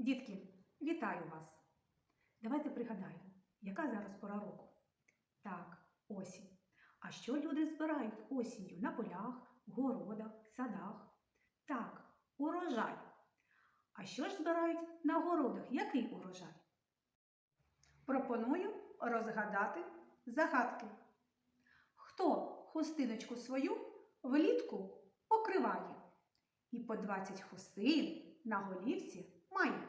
Дітки, вітаю вас! Давайте пригадаємо, яка зараз пора року? Так, осінь. А що люди збирають осінню на полях, городах, садах? Так, урожай. А що ж збирають на городах? Який урожай? Пропоную розгадати загадки. Хто хустиночку свою влітку покриває і по 20 хустин на голівці має?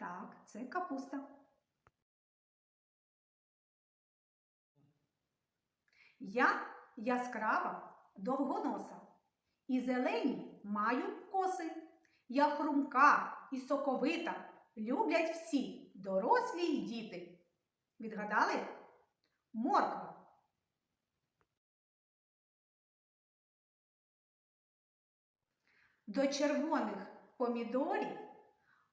Так, це капуста. Я яскрава, довгоноса, і зелені маю коси. Я хрумка і соковита, люблять всі, дорослі й діти. Відгадали? Морква. До червоних помідорів,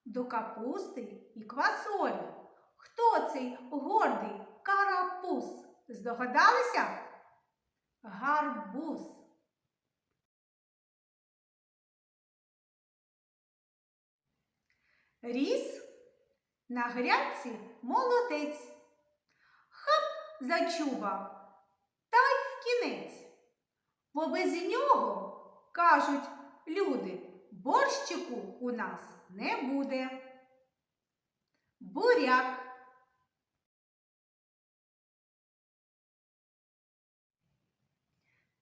до капусти і квасолі. Хто цей гордий карапуз? Здогадалися? Гарбуз. Ріс на грядці молодець. Хап зачуба, та й в кінець. Бо без нього, кажуть люди, борщику у нас не буде. Буряк.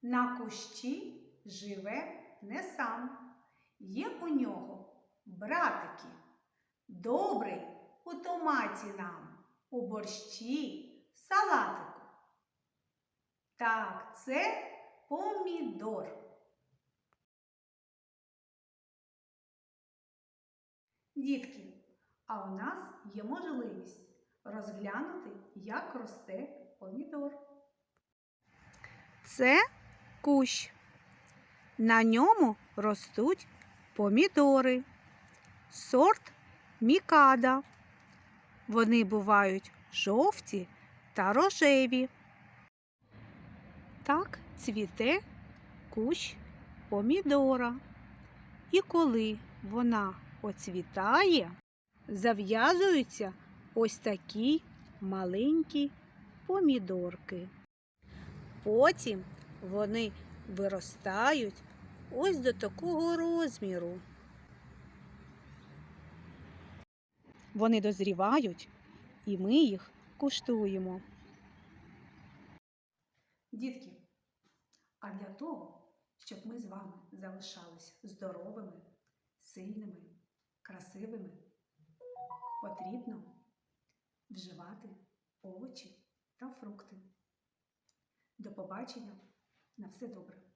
На кущі живе не сам. Є у нього братики. Добрий у томаті нам, у борщі, салатику. Так, це помідор. Дітки, а у нас є можливість розглянути, як росте помідор. Це кущ. На ньому ростуть помідори. Сорт мікада. Вони бувають жовті та рожеві. Так цвіте кущ помідора. І коли вона оцвітає, зав'язуються ось такі маленькі помідорки. Потім вони виростають ось до такого розміру. Вони дозрівають, і ми їх куштуємо. Дітки, а для того, щоб ми з вами залишались здоровими, сильними, красивими, потрібно вживати овочі та фрукти. До побачення! На все добре!